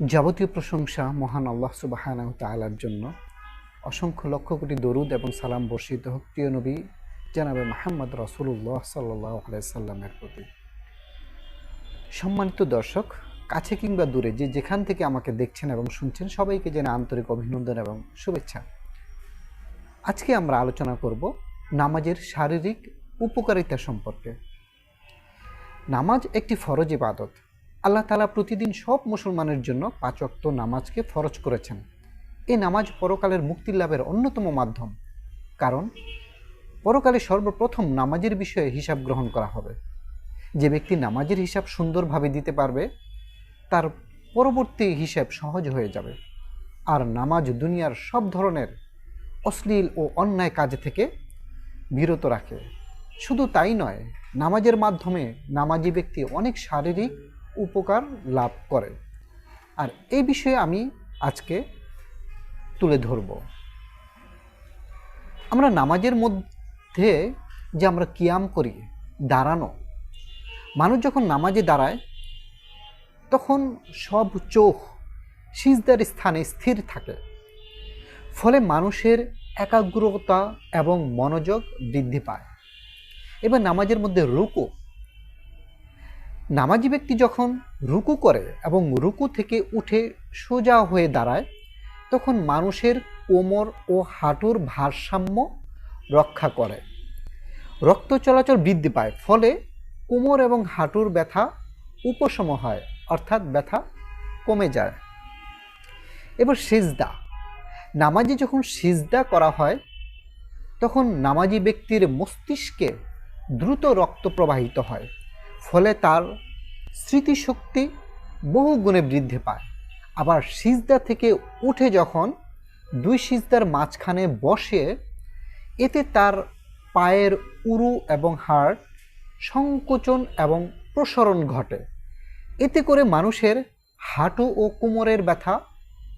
যাবতীয় প্রশংসা মহান আল্লাহ সুবাহানা তালার জন্য। অসংখ্য লক্ষ কোটি দরুদ এবং সালাম বর্ষিত হোক প্রিয় নবী, জানাবে মাহমদ রসুল্লাহ সাল্লাহ আলাইসাল্লামের প্রতি। সম্মানিত দর্শক, কাছে কিংবা দূরে যে যেখান থেকে আমাকে দেখছেন এবং শুনছেন, সবাইকে জেনে আন্তরিক অভিনন্দন এবং শুভেচ্ছা। আজকে আমরা আলোচনা করব নামাজের শারীরিক উপকারিতা সম্পর্কে। নামাজ একটি ফরজ ইবাদত। আল্লাহ তালা প্রতিদিন সব মুসলমানের জন্য পাঁচ অক্ত নামাজকে ফরজ করেছেন। এই নামাজ পরকালের মুক্তি লাভের অন্যতম মাধ্যম। কারণ, পরকালে সর্বপ্রথম নামাজের বিষয়ে হিসাব গ্রহণ করা হবে। যে ব্যক্তি নামাজের হিসাব সুন্দরভাবে দিতে পারবে, তার পরবর্তী হিসাব সহজ হয়ে যাবে। আর নামাজ দুনিয়ার সব ধরনের অশ্লীল ও অন্যায় কাজ থেকে বিরত রাখে। শুধু তাই নয়, নামাজের মাধ্যমে নামাজি ব্যক্তি অনেক শারীরিক উপকার লাভ করে। আর এই বিষয়ে আমি আজকে তুলে ধরব। আমরা নামাজের মধ্যে যে আমরা কিয়াম করি, দাঁড়ানো, মানুষ যখন নামাজে দাঁড়ায়, তখন সব চোখ সিজদার স্থানে স্থির থাকে। ফলে মানুষের একাগ্রতা এবং মনোযোগ বৃদ্ধি পায়। এবার নামাজের মধ্যে রুকু নামাজি ব্যক্তি যখন রুকু করে এবং রুকু থেকে উঠে সোজা হয়ে দাঁড়ায়, তখন মানুষের কোমর ও হাঁটুর ভারসাম্য রক্ষা করে। রক্ত চলাচল বৃদ্ধি পায়, ফলে কোমর এবং হাঁটুর ব্যথা উপশম হয়, অর্থাৎ ব্যথা কমে যায়। এবার সিজদা। নামাজে যখন সিজদা করা হয়, তখন নামাজি ব্যক্তির মস্তিষ্কে দ্রুত রক্ত প্রবাহিত হয়। ফলে তার স্মৃতিশক্তি বহু গুণে বৃদ্ধি পায়। আবার সিজদা থেকে উঠে যখন দুই সিজদার মাঝখানে বসে, এতে তার পায়ের উরু এবং হাড় সংকোচন এবং প্রসরণ ঘটে। এতে করে মানুষের হাঁটু ও কোমরের ব্যথা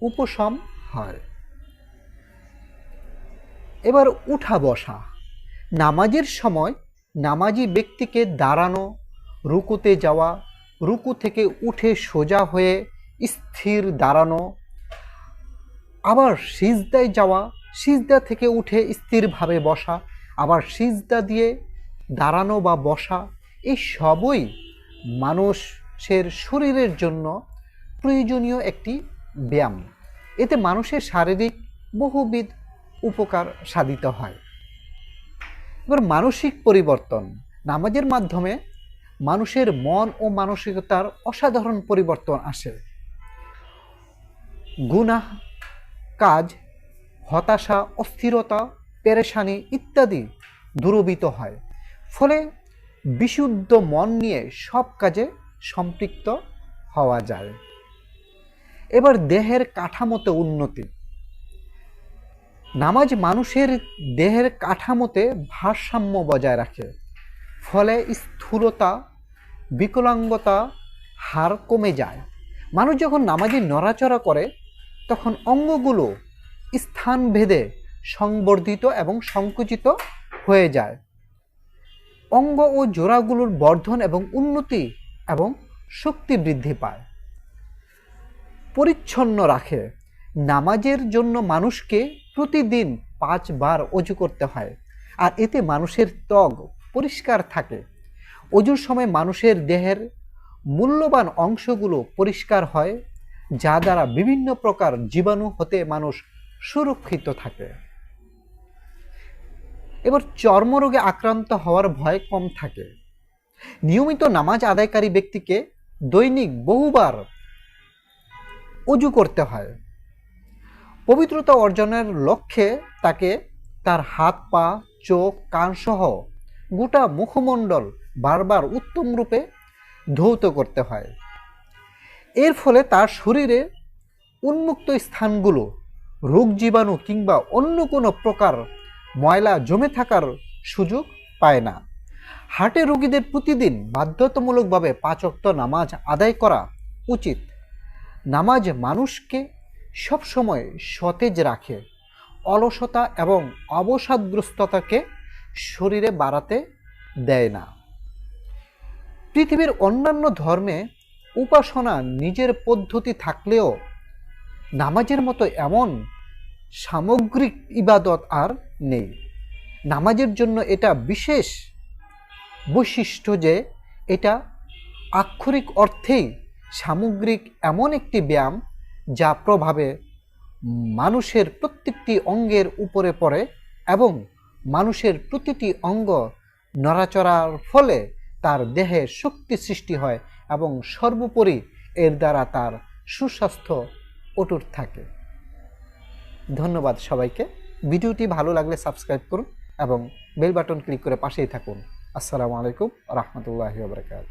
উপশম হয়। এবার উঠা বসা। নামাজের সময় নামাজি ব্যক্তিকে দাঁড়ানো রুকুতে যাওয়া, রুকু থেকে উঠে সোজা হয়ে স্থির দাঁড়ানো, আবার সিজদায় যাওয়া, সিজদা থেকে উঠে স্থিরভাবে বসা, আবার সিজদা দিয়ে দাঁড়ানো বা বসা এই সবই মানুষের শরীরের জন্য প্রয়োজনীয় একটি ব্যায়াম। এতে মানুষের শারীরিক বহুবিধ উপকার সাধিত হয়। এবার মানসিক পরিবর্তন, নামাজের মাধ্যমে মানুষের মন ও মানসিকতার অসাধারণ পরিবর্তন আসে। গুনাহ, কাজ, হতাশা, অস্থিরতা, পেরেশানি ইত্যাদি দূরবিত হয়। ফলে বিশুদ্ধ মন নিয়ে সব কাজে সম্পৃক্ত হওয়া যায়। এবার দেহের কাঠামোতে উন্নতি। নামাজ মানুষের দেহের কাঠামোতে ভারসাম্য বজায় রাখে। ফলে স্থূলতা বিকলাঙ্গতা, হার কমে যায়। মানুষ যখন নামাজে নড়াচড়া করে, তখন অঙ্গগুলো স্থান ভেদে সংবর্ধিত এবং সংকুচিত হয়ে যায়। অঙ্গ ও জোড়াগুলোর বর্ধন এবং উন্নতি এবং শক্তি বৃদ্ধি পায়। পরিচ্ছন্ন রাখে। নামাজের জন্য মানুষকে প্রতিদিন পাঁচবার অজু করতে হয়। আর এতে মানুষের ত্বক পরিষ্কার থাকে। অজুর সময় মানুষের দেহের মূল্যবান অংশগুলো পরিষ্কার হয়, যা দ্বারা বিভিন্ন প্রকার জীবাণু হতে মানুষ সুরক্ষিত থাকে। এবার চর্মরোগে আক্রান্ত হওয়ার ভয় কম থাকে। নিয়মিত নামাজ আদায়কারী ব্যক্তিকে দৈনিক বহুবার অজু করতে হয়। পবিত্রতা অর্জনের লক্ষ্যে তাকে তার হাত পা চোখ, কানসহ গোটা মুখমণ্ডল বারবার উত্তম রূপে ধৌত করতে হয়। এর ফলে তার শরীরে উন্মুক্ত স্থানগুলো, রোগ জীবাণু কিংবা অন্য কোনো প্রকার ময়লা জমে থাকার সুযোগ পায় না। হার্টে রোগীদের প্রতিদিন বাধ্যতামূলকভাবে পাঁচক্ত নামাজ আদায় করা উচিত। নামাজ মানুষকে সবসময় সতেজ রাখে, অলসতা এবং অবসাদগ্রস্ততাকে শরীরে বাড়াতে দেয় না। পৃথিবীর অন্যান্য ধর্মে উপাসনা নিজের পদ্ধতি থাকলেও নামাজের মতো এমন সামগ্রিক ইবাদত আর নেই। নামাজের জন্য এটা বিশেষ বৈশিষ্ট্য যে এটা আক্ষরিক অর্থেই সামগ্রিক এমন একটি ব্যায়াম যা প্রভাবে মানুষের প্রত্যেকটি অঙ্গের উপরে পড়ে এবং মানুষের প্রতিটি অঙ্গ নড়াচড়ার ফলে তার দেহে শক্তি সৃষ্টি হয় এবং সর্বোপরি এর দ্বারা তার সুস্বাস্থ্য অটুট থাকে। ধন্যবাদ সবাইকে। ভিডিওটি ভালো লাগলে সাবস্ক্রাইব করুন এবং বেল বাটন ক্লিক করে পাশেই থাকুন। আসসালামু আলাইকুম, রহমতুল্লাহ বারকাত